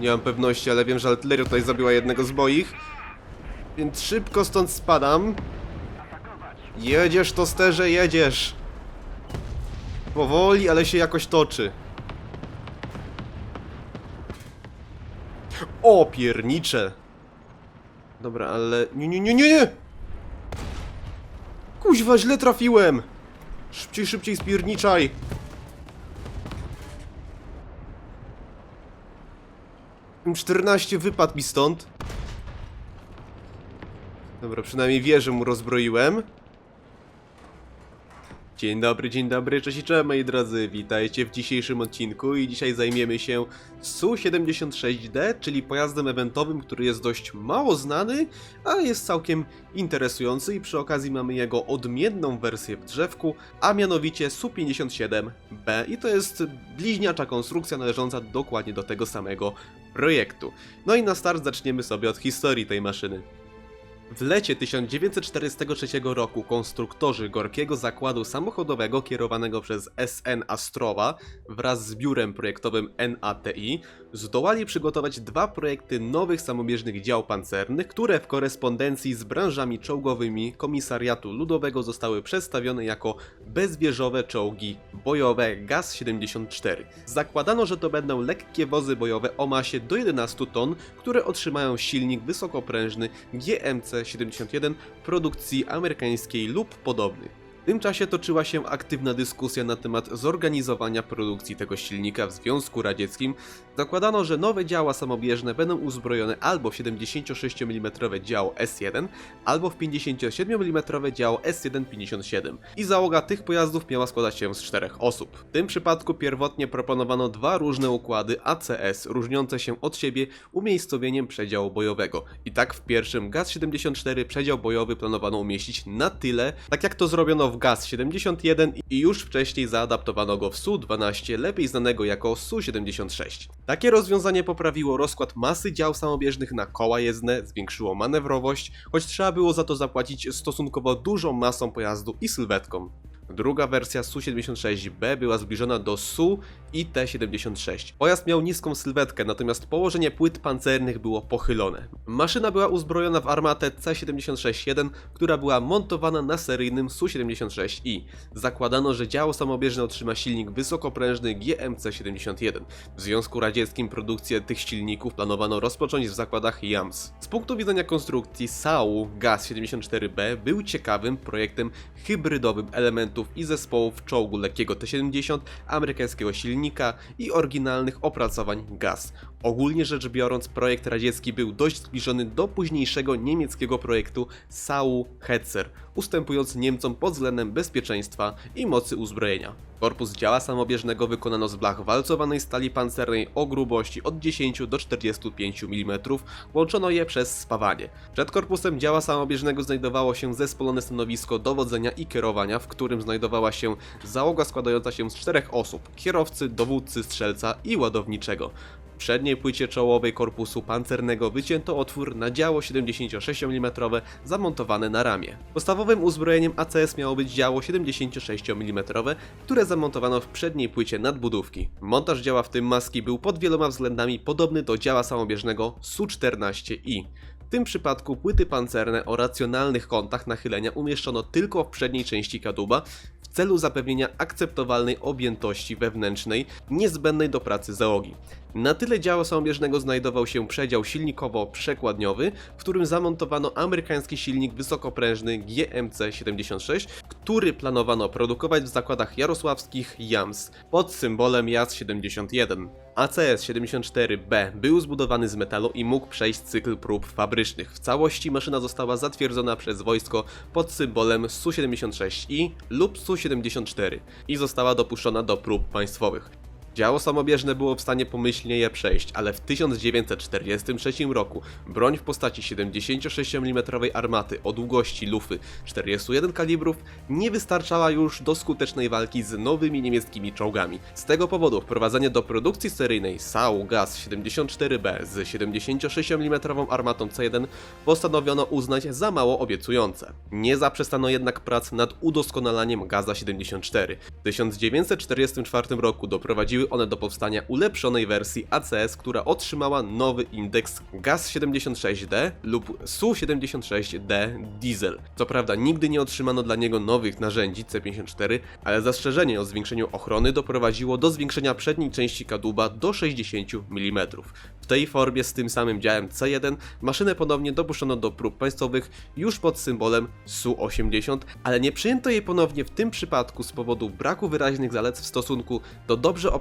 Nie mam pewności, ale wiem, że artyleria tutaj zabiła jednego z moich. Więc szybko stąd spadam. Jedziesz, tosterze, jedziesz. Powoli, ale się jakoś toczy. O, piernicze. Dobra, ale... Nie, nie, nie, nie, nie! Kuźwa, źle trafiłem! Szybciej, szybciej spierniczaj! M14 wypadł mi stąd. Dobra, przynajmniej wieżę mu rozbroiłem. Dzień dobry, dzień dobry, cześć i cześć moi drodzy, witajcie w dzisiejszym odcinku i dzisiaj zajmiemy się Su-76D, czyli pojazdem eventowym, który jest dość mało znany, a jest całkiem interesujący i przy okazji mamy jego odmienną wersję w drzewku, a mianowicie Su-57B i to jest bliźniacza konstrukcja należąca dokładnie do tego samego projektu. No i na start zaczniemy sobie od historii tej maszyny. W lecie 1943 roku konstruktorzy Gorkiego Zakładu Samochodowego kierowanego przez SN Astrowa wraz z biurem projektowym NATI zdołali przygotować dwa projekty nowych samobieżnych dział pancernych, które w korespondencji z branżami czołgowymi Komisariatu Ludowego zostały przedstawione jako bezwieżowe czołgi bojowe GAZ-74. Zakładano, że to będą lekkie wozy bojowe o masie do 11 ton, które otrzymają silnik wysokoprężny GMC-71 produkcji amerykańskiej lub podobny. Tym czasie toczyła się aktywna dyskusja na temat zorganizowania produkcji tego silnika w Związku Radzieckim. Zakładano, że nowe działa samobieżne będą uzbrojone albo w 76 mm działo S1, albo w 57 mm działo S157 i załoga tych pojazdów miała składać się z czterech osób. W tym przypadku pierwotnie proponowano dwa różne układy ACS, różniące się od siebie umiejscowieniem przedziału bojowego. I tak w pierwszym GAZ-74 przedział bojowy planowano umieścić na tyle, tak jak to zrobiono w GAZ-71 i już wcześniej zaadaptowano go w Su-12, lepiej znanego jako Su-76. Takie rozwiązanie poprawiło rozkład masy dział samobieżnych na koła jezdne, zwiększyło manewrowość, choć trzeba było za to zapłacić stosunkowo dużą masą pojazdu i sylwetką. Druga wersja Su-76B była zbliżona do Su i T-76. Pojazd miał niską sylwetkę, natomiast położenie płyt pancernych było pochylone. Maszyna była uzbrojona w armatę C-76-1, która była montowana na seryjnym Su-76i. Zakładano, że działo samobieżne otrzyma silnik wysokoprężny GMC-71. W Związku Radzieckim produkcję tych silników planowano rozpocząć w zakładach JAMS. Z punktu widzenia konstrukcji SAU GAZ-74B był ciekawym projektem hybrydowym elementów i zespołów czołgu lekkiego T-70, amerykańskiego silnika i oryginalnych opracowań gaz. Ogólnie rzecz biorąc, projekt radziecki był dość zbliżony do późniejszego niemieckiego projektu SAU Hetzer, ustępując Niemcom pod względem bezpieczeństwa i mocy uzbrojenia. Korpus działa samobieżnego wykonano z blach walcowanej stali pancernej o grubości od 10 do 45 mm, łączono je przez spawanie. Przed korpusem działa samobieżnego znajdowało się zespolone stanowisko dowodzenia i kierowania, w którym znajdowała się załoga składająca się z czterech osób: kierowcy, dowódcy, strzelca i ładowniczego. W przedniej płycie czołowej korpusu pancernego wycięto otwór na działo 76 mm zamontowane na ramię. Podstawowym uzbrojeniem ACS miało być działo 76 mm, które zamontowano w przedniej płycie nadbudówki. Montaż działa w tym maski był pod wieloma względami podobny do działa samobieżnego Su-14i. W tym przypadku płyty pancerne o racjonalnych kątach nachylenia umieszczono tylko w przedniej części kadłuba celu zapewnienia akceptowalnej objętości wewnętrznej niezbędnej do pracy załogi. Na tyle działu samobieżnego znajdował się przedział silnikowo-przekładniowy, w którym zamontowano amerykański silnik wysokoprężny GMC-76, który planowano produkować w zakładach jarosławskich JAMS pod symbolem JAS-71. ACS-74B był zbudowany z metalu i mógł przejść cykl prób fabrycznych. W całości maszyna została zatwierdzona przez wojsko pod symbolem Su-76i lub Su-74 i została dopuszczona do prób państwowych. Działo samobieżne było w stanie pomyślnie je przejść, ale w 1943 roku broń w postaci 76 mm armaty o długości lufy 41 kalibrów nie wystarczała już do skutecznej walki z nowymi niemieckimi czołgami. Z tego powodu wprowadzenie do produkcji seryjnej SAU GAZ 74B z 76 mm armatą C1 postanowiono uznać za mało obiecujące. Nie zaprzestano jednak prac nad udoskonalaniem GAZa 74. W 1944 roku doprowadziły one do powstania ulepszonej wersji ACS, która otrzymała nowy indeks GAS76D lub SU76D Diesel. Co prawda nigdy nie otrzymano dla niego nowych narzędzi C54, ale zastrzeżenie o zwiększeniu ochrony doprowadziło do zwiększenia przedniej części kadłuba do 60 mm. W tej formie z tym samym działem C1 maszynę ponownie dopuszczono do prób państwowych już pod symbolem SU-80, ale nie przyjęto jej ponownie w tym przypadku z powodu braku wyraźnych zalet w stosunku do dobrze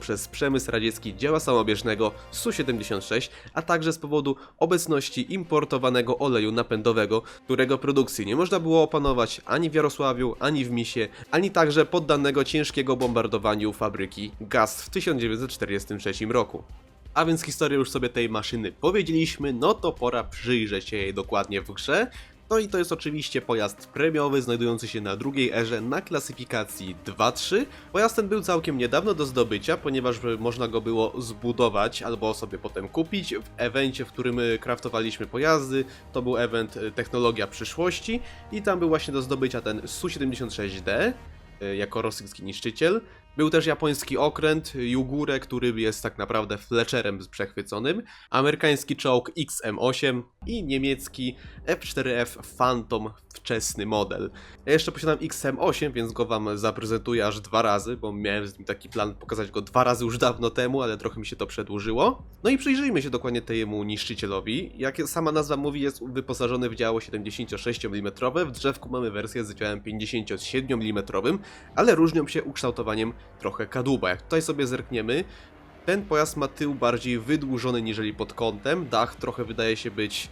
przez przemysł radziecki dzieła samobieżnego SU-76, a także z powodu obecności importowanego oleju napędowego, którego produkcji nie można było opanować ani w Jarosławiu, ani w Misie, ani także poddanego ciężkiego bombardowaniu fabryki gaz w 1943 roku. A więc historię już sobie tej maszyny powiedzieliśmy, no to pora przyjrzeć się jej dokładnie w grze. No i to jest oczywiście pojazd premiowy, znajdujący się na drugiej erze na klasyfikacji 2-3. Pojazd ten był całkiem niedawno do zdobycia, ponieważ można go było zbudować albo sobie potem kupić w evencie, w którym y, kraftowaliśmy pojazdy. To był event y, Technologia Przyszłości i tam był właśnie do zdobycia ten Su-76D y, jako rosyjski niszczyciel. Był też japoński okręt Jugure, który jest tak naprawdę Fletcherem przechwyconym, amerykański czołg XM8 i niemiecki F4F Phantom wczesny model. Ja jeszcze posiadam XM8, więc go wam zaprezentuję aż dwa razy, bo miałem z nim taki plan pokazać go dwa razy już dawno temu, ale trochę mi się to przedłużyło. No i przyjrzyjmy się dokładnie temu niszczycielowi. Jak sama nazwa mówi, jest wyposażony w działo 76 mm, w drzewku mamy wersję z działem 57 mm, ale różnią się ukształtowaniem trochę kadłuba. Jak tutaj sobie zerkniemy, ten pojazd ma tył bardziej wydłużony niżeli pod kątem, dach trochę wydaje się być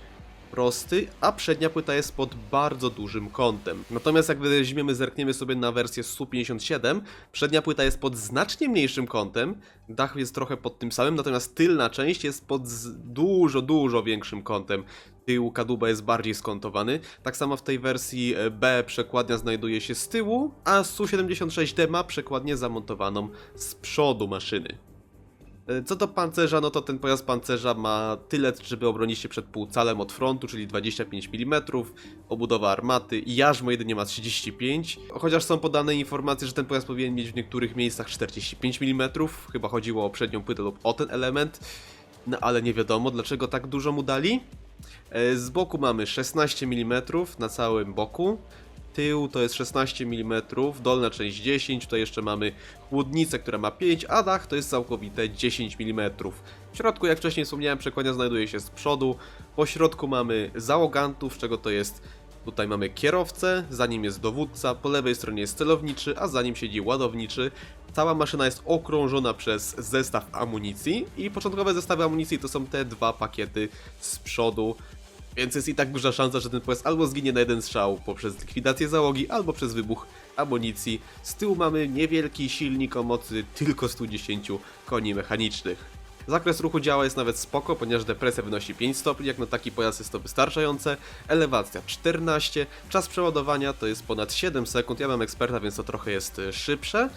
prosty, a przednia płyta jest pod bardzo dużym kątem. Natomiast jak weźmiemy, zerkniemy sobie na wersję SU-57, przednia płyta jest pod znacznie mniejszym kątem, dach jest trochę pod tym samym, natomiast tylna część jest pod dużo, dużo większym kątem. Tył kadłuba jest bardziej skontowany. Tak samo w tej wersji e, B przekładnia znajduje się z tyłu, a Su-76D ma przekładnię zamontowaną z przodu maszyny. E, Co do pancerza, no to ten pojazd pancerza ma tyle, żeby obronić się przed półcalem od frontu, czyli 25 mm, obudowa armaty i jarzmo jedynie ma 35, chociaż są podane informacje, że ten pojazd powinien mieć w niektórych miejscach 45 mm, chyba chodziło o przednią płytę lub o ten element, no ale nie wiadomo dlaczego tak dużo mu dali. E, Z boku mamy 16 mm na całym boku. Tył to jest 16 mm, dolna część 10, tutaj jeszcze mamy chłodnicę, która ma 5, a dach to jest całkowite 10 mm. W środku, jak wcześniej wspomniałem, przekładnia znajduje się z przodu. Po środku mamy załogantów, czego to jest Tutaj mamy kierowcę, za nim jest dowódca, po lewej stronie jest celowniczy, a za nim siedzi ładowniczy. Cała maszyna jest okrążona przez zestaw amunicji i początkowe zestawy amunicji to są te dwa pakiety z przodu. Więc jest i tak duża szansa, że ten pojazd albo zginie na jeden strzał poprzez likwidację załogi, albo przez wybuch amunicji. Z tyłu mamy niewielki silnik o mocy tylko 110 koni mechanicznych. Zakres ruchu działa jest nawet spoko, ponieważ depresja wynosi 5 stopni, jak na taki pojazd jest to wystarczające. Elewacja 14, czas przeładowania to jest ponad 7 sekund, ja mam eksperta, więc to trochę jest y, szybsze.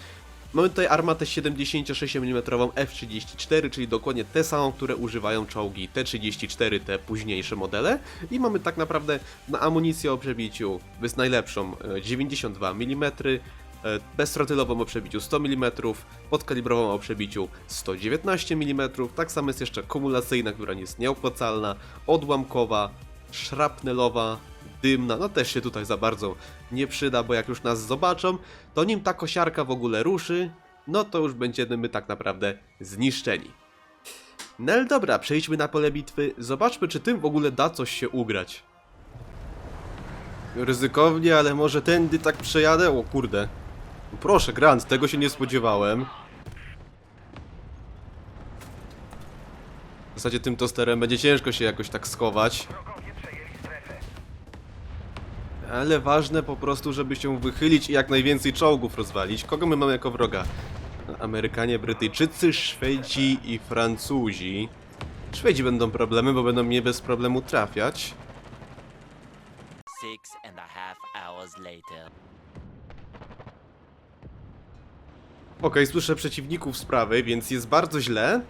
Mamy tutaj armatę 76 mm F34, czyli dokładnie te samą, które używają czołgi T34, te późniejsze modele. I mamy tak naprawdę na amunicję o przebiciu jest najlepszą e, 92 mm, beztrotylową o przebiciu 100 mm, podkalibrową o przebiciu 119 mm, tak samo jest jeszcze kumulacyjna, która jest nieopłacalna, odłamkowa, szrapnelowa, dymna, no też się tutaj za bardzo nie przyda, bo jak już nas zobaczą, to nim ta kosiarka w ogóle ruszy, no to już będziemy my tak naprawdę zniszczeni. No dobra, przejdźmy na pole bitwy, zobaczmy czy tym w ogóle da coś się ugrać. Ryzykownie, ale może tędy tak przejadę? O kurde. Proszę, Grant, tego się nie spodziewałem. W zasadzie tym tosterem będzie ciężko się jakoś tak schować. Ale ważne po prostu, żeby się wychylić i jak najwięcej czołgów rozwalić. Kogo my mamy jako wroga? Amerykanie, Brytyjczycy, Szwedzi i Francuzi. Szwedzi będą problemy, bo będą mnie bez problemu trafiać. Six and a half hours later. Okej, słyszę przeciwników z prawej, więc jest bardzo źle.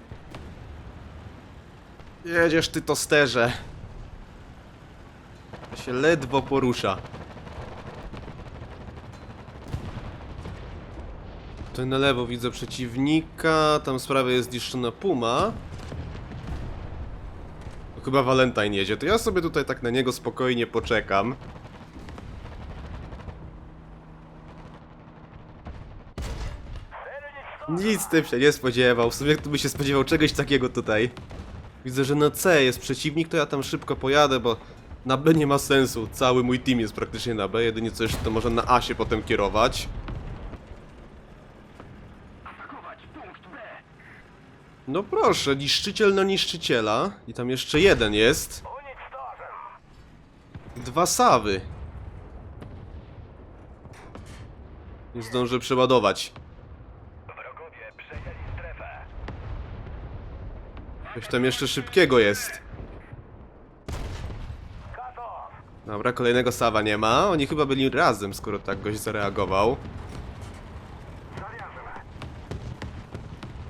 Jedziesz ty tosterze. To się ledwo porusza. Tutaj na lewo widzę przeciwnika, tam z prawej jest zniszczona puma. Chyba Valentine jedzie, to ja sobie tutaj tak na niego spokojnie poczekam. Nic tym się nie spodziewał, w sumie by się spodziewał czegoś takiego tutaj. Widzę, że na C jest przeciwnik, to ja tam szybko pojadę, bo na B nie ma sensu. Cały mój team jest praktycznie na B, jedynie coś to może na A się potem kierować. No proszę, niszczyciel na niszczyciela. I tam jeszcze jeden jest. Dwa sawy. Nie zdążę przeładować. Coś tam jeszcze szybkiego jest. Dobra, kolejnego sawa nie ma. Oni chyba byli razem, skoro tak goś zareagował.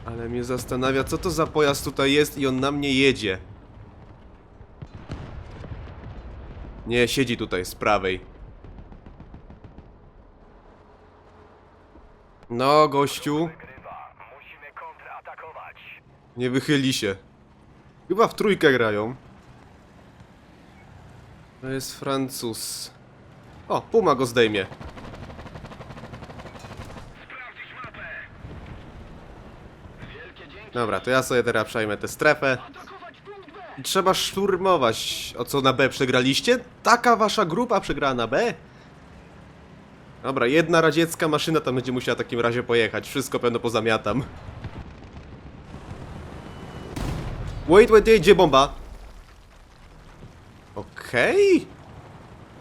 Ale mnie zastanawia, co to za pojazd tutaj jest i on na mnie jedzie. Nie, siedzi tutaj z prawej. No, gościu. Nie wychyli się. Chyba w trójkę grają. To jest Francuz. O, Puma go zdejmie. Dobra, to ja sobie teraz przejmę tę strefę. Trzeba szturmować. O co na B przegraliście? Taka wasza grupa przegrała na B? Dobra, jedna radziecka maszyna tam będzie musiała w takim razie pojechać. Wszystko pewno pozamiatam. Wait, wait, jedzie bomba. Okej.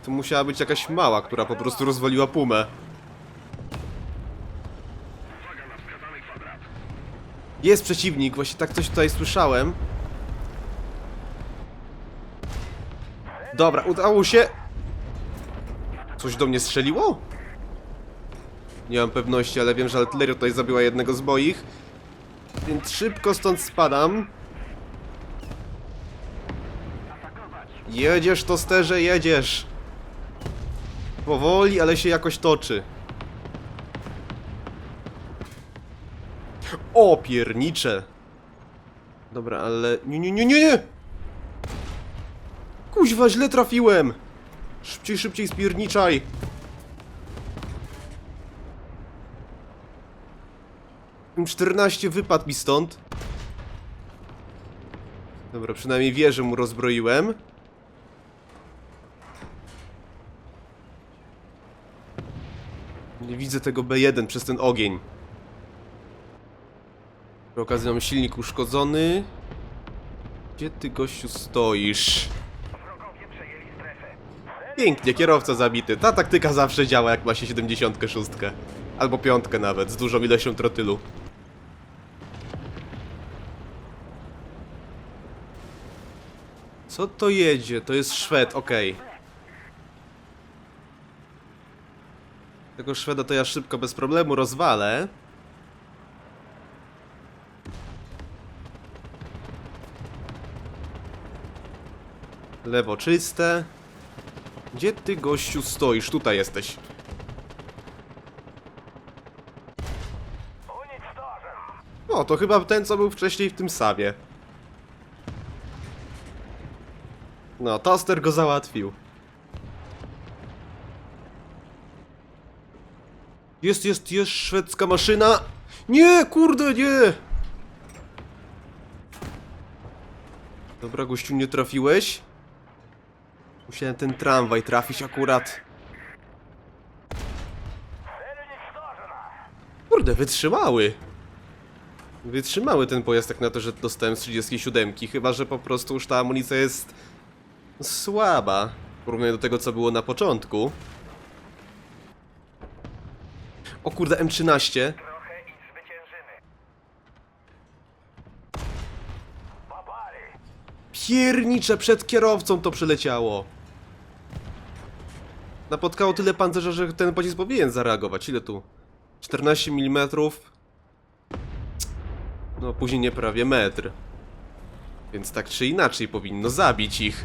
To musiała być jakaś mała, która po prostu rozwaliła pumę. Jest przeciwnik, właśnie tak coś tutaj słyszałem. Dobra, udało się. Coś do mnie strzeliło? Nie mam pewności, ale wiem, że artyleria tutaj zabiła jednego z moich. Więc szybko stąd spadam. Jedziesz, tosterze, jedziesz. Powoli, ale się jakoś toczy. O, piernicze. Dobra, ale... Nie, nie, nie, nie, nie! Kuźwa, źle trafiłem! Szybciej, szybciej spierniczaj! M14 wypadł mi stąd. Dobra, przynajmniej wieżę mu rozbroiłem. Nie widzę tego B1 przez ten ogień. Przy okazji mam silnik uszkodzony. Gdzie ty, gościu, stoisz? Pięknie, kierowca zabity. Ta taktyka zawsze działa, jak ma się 76. Albo piątkę nawet, z dużą ilością trotylu. Co to jedzie? To jest Szwed, okej. Tego Szweda to ja szybko, bez problemu rozwalę. Lewo czyste. Gdzie ty, gościu, stoisz? Tutaj jesteś. O, to chyba ten, co był wcześniej w tym sawie. No, toster go załatwił. Jest, jest, jest szwedzka maszyna. Nie, kurde, nie. Dobra, gościu, nie trafiłeś. Musiałem ten tramwaj trafić akurat. Kurde, wytrzymały. Wytrzymały ten pojazd tak na to, że dostałem z 37, chyba że po prostu już ta amunicja jest słaba w porównaniu do tego, co było na początku. O kurde, M13. Trochę i zwyciężymy. Babary. Piernicze, przed kierowcą to przyleciało. Napotkało tyle pancerza, że ten pocisk powinien zareagować. Ile tu? 14 mm. No, później nie prawie metr. Więc tak czy inaczej powinno zabić ich.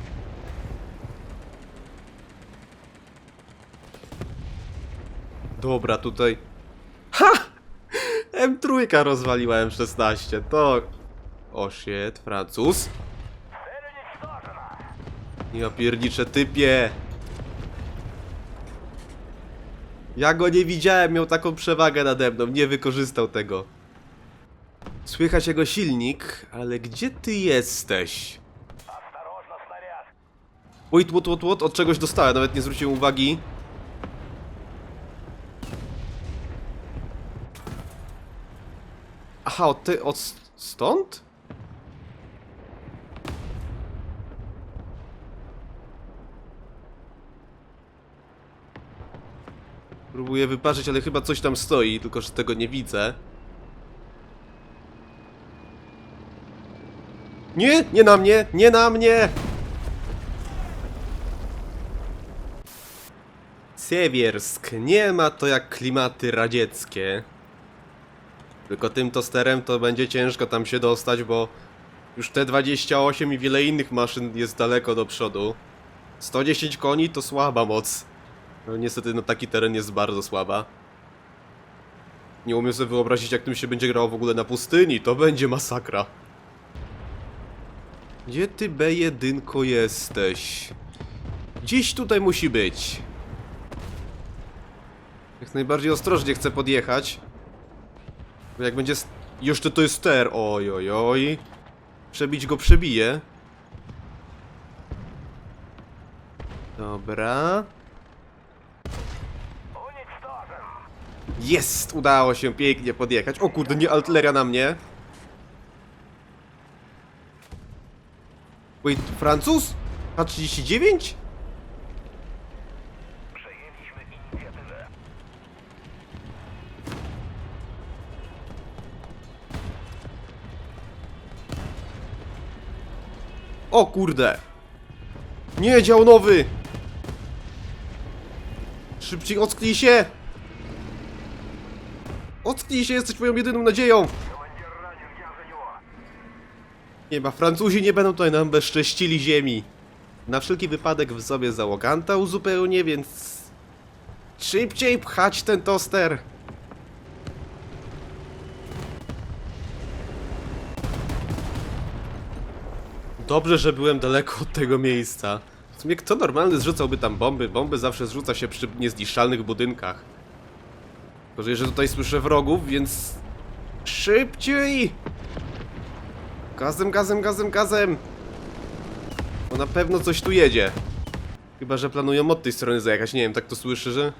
Dobra, tutaj... Ha! M3 rozwaliła M16, to... O Francuz. Ja piernicze typie! Ja go nie widziałem, miał taką przewagę nade mną, nie wykorzystał tego. Słychać jego silnik, ale gdzie ty jesteś? Wait, what, what, what? Od czegoś dostałem, nawet nie zwróciłem uwagi. Aha, od ty, od stąd? Próbuję wypatrzeć, ale chyba coś tam stoi, tylko że tego nie widzę. Nie, nie na mnie, nie na mnie! Siewiersk. Nie ma to jak klimaty radzieckie. Tylko tym tosterem to będzie ciężko tam się dostać, bo już T28 i wiele innych maszyn jest daleko do przodu. 110 koni to słaba moc. No niestety no taki teren jest bardzo słaba. Nie umiem sobie wyobrazić jak tym się będzie grało w ogóle na pustyni. To będzie masakra. Gdzie ty B1 jesteś? Gdzieś tutaj musi być. Jak najbardziej ostrożnie chcę podjechać. Bo jak będzie... Jeszcze to jest ster, oj, oj, oj. Przebić go przebije. Dobra. Jest! Udało się pięknie podjechać. O kurde, nie artyleria na mnie. Wait, Francuz? K39? O kurde! Nie, dział nowy. Szybciej ocknij się! Ocknij się, jesteś moją jedyną nadzieją! Nie ma, Francuzi nie będą tutaj nam bezcześcili ziemi. Na wszelki wypadek w sobie załoganta uzupełnię, więc... Szybciej pchać ten toster! Dobrze, że byłem daleko od tego miejsca. W sumie kto normalny zrzucałby tam bomby? Bomby zawsze zrzuca się przy niezniszczalnych budynkach. Gorzej, że tutaj słyszę wrogów, więc... Szybciej! Gazem, gazem, gazem, gazem! Bo na pewno coś tu jedzie. Chyba, że planują od tej strony zajechać. Nie wiem, tak to słyszę, że...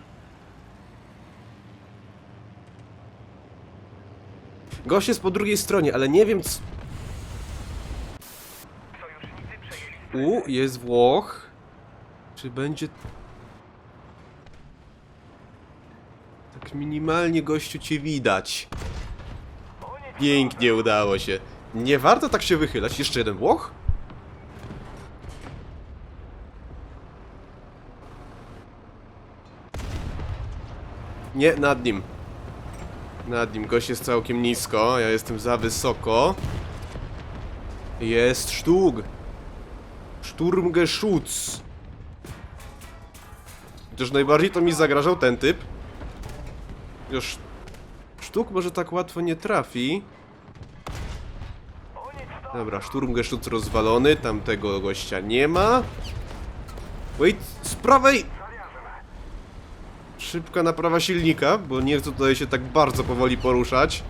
Gość jest po drugiej stronie, ale nie wiem c... Sojusznicy przejęli strefę. U, jest Włoch. Czy będzie... Tak minimalnie gościu cię widać. Pięknie udało się. Nie warto tak się wychylać. Jeszcze jeden Włoch? Nie, nad nim. Nad nim. Gość jest całkiem nisko, ja jestem za wysoko. Jest sztug. Sturmgeschutz. Chociaż najbardziej to mi zagrażał ten typ. Już sztuk może tak łatwo nie trafi. Dobra, Sturmgeschutz rozwalony, tamtego gościa nie ma. Wait, z prawej! Szybka naprawa silnika, bo nie chcę tutaj się tak bardzo powoli poruszać.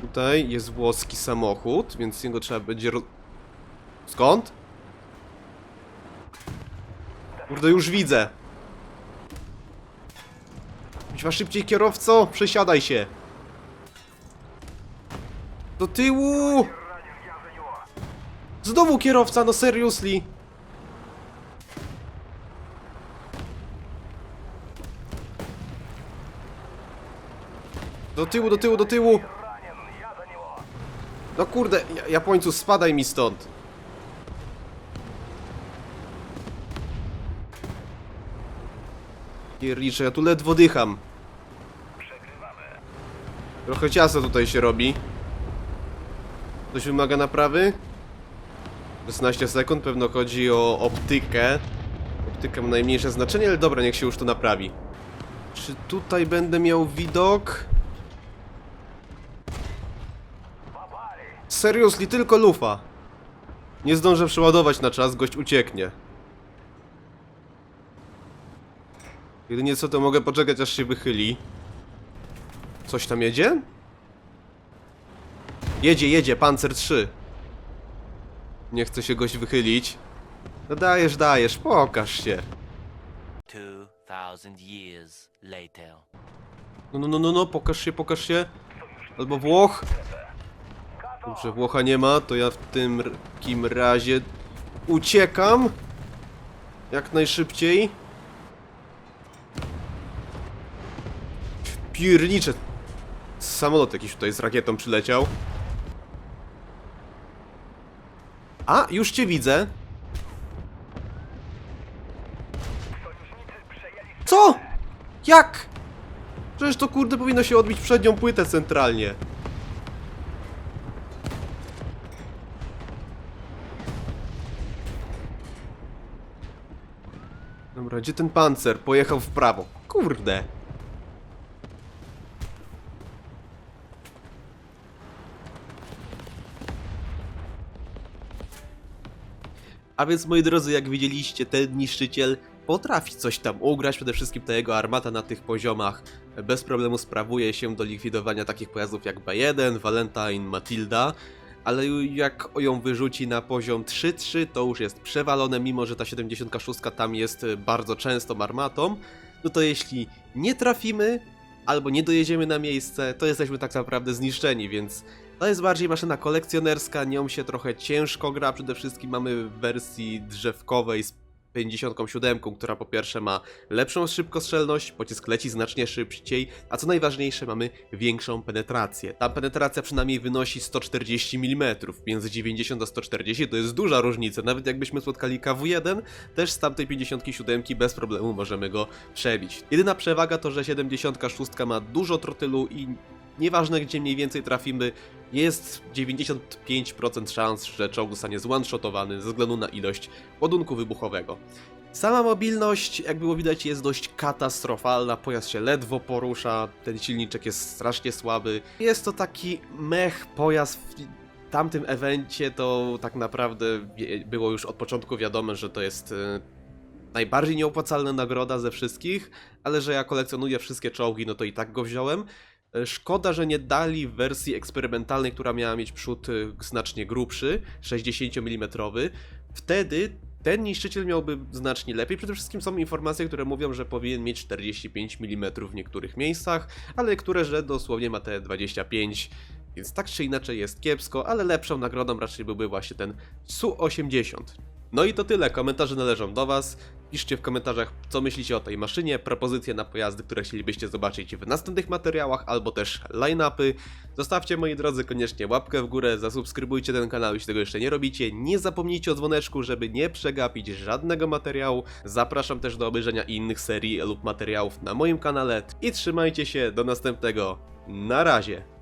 Tutaj jest włoski samochód, więc jego trzeba będzie. Skąd? Kurde, już widzę. Kuźwa, szybciej kierowco, przesiadaj się. Do tyłu! Znowu kierowca, no seriously. Do tyłu, do tyłu, do tyłu! No kurde, Japońcu, spadaj mi stąd! Piernicze, ja tu ledwo dycham. Trochę ciasto tutaj się robi. Coś wymaga naprawy? 16 sekund, pewno chodzi o optykę. Optyka ma najmniejsze znaczenie, ale dobra, niech się już to naprawi. Czy tutaj będę miał widok? seriously, tylko lufa. Nie zdążę przeładować na czas, gość ucieknie. Jedynie co to mogę poczekać aż się wychyli. Coś tam jedzie? Jedzie, jedzie, pancer 3. Nie chce się gość wychylić. No dajesz, dajesz, pokaż się. 2000 years later. No, no, no, no, no, pokaż się, pokaż się. Albo Włoch. Dobrze, Włocha nie ma, to ja w tym takim razie uciekam. Jak najszybciej. Piernicze. Samolot jakiś tutaj z rakietą przyleciał. A, już cię widzę. Co? Jak? Przecież to kurde powinno się odbić przednią płytę centralnie. Dobra, gdzie ten pancer? Pojechał w prawo. Kurde. A więc moi drodzy, jak widzieliście, ten niszczyciel potrafi coś tam ugrać, przede wszystkim ta jego armata na tych poziomach bez problemu sprawuje się do likwidowania takich pojazdów jak B1, Valentine, Matilda, ale jak ją wyrzuci na poziom 3-3, to już jest przewalone, mimo że ta 76 tam jest bardzo częstą armatą, no to jeśli nie trafimy, albo nie dojedziemy na miejsce, to jesteśmy tak naprawdę zniszczeni, więc to jest bardziej maszyna kolekcjonerska, nią się trochę ciężko gra, przede wszystkim mamy w wersji drzewkowej z 57, która po pierwsze ma lepszą szybkostrzelność, pocisk leci znacznie szybciej, a co najważniejsze mamy większą penetrację. Ta penetracja przynajmniej wynosi 140 mm, między 90 a 140 to jest duża różnica, nawet jakbyśmy spotkali KW1, też z tamtej 57 bez problemu możemy go przebić. Jedyna przewaga to, że 76 ma dużo trotylu i nieważne gdzie mniej więcej trafimy, jest 95% szans, że czołg zostanie zone-shotowany ze względu na ilość ładunku wybuchowego. Sama mobilność, jak było widać, jest dość katastrofalna, pojazd się ledwo porusza, ten silniczek jest strasznie słaby. Jest to taki mech pojazd w tamtym evencie, to tak naprawdę było już od początku wiadome, że to jest e, najbardziej nieopłacalna nagroda ze wszystkich, ale że ja kolekcjonuję wszystkie czołgi, no to i tak go wziąłem. E, Szkoda, że nie dali wersji eksperymentalnej, która miała mieć przód y, znacznie grubszy, 60 mm. Wtedy ten niszczyciel miałby znacznie lepiej. Przede wszystkim są informacje, które mówią, że powinien mieć 45 mm w niektórych miejscach, ale które, że dosłownie ma te 25 więc tak czy inaczej jest kiepsko, ale lepszą nagrodą raczej byłby właśnie ten Su-80. No i to tyle, komentarze należą do Was. Piszcie w komentarzach, co myślicie o tej maszynie, propozycje na pojazdy, które chcielibyście zobaczyć w następnych materiałach, albo też line-upy. Zostawcie, moi drodzy, koniecznie łapkę w górę, zasubskrybujcie ten kanał, jeśli tego jeszcze nie robicie. Nie zapomnijcie o dzwoneczku, żeby nie przegapić żadnego materiału. Zapraszam też do obejrzenia innych serii lub materiałów na moim kanale. I trzymajcie się, do następnego. Na razie.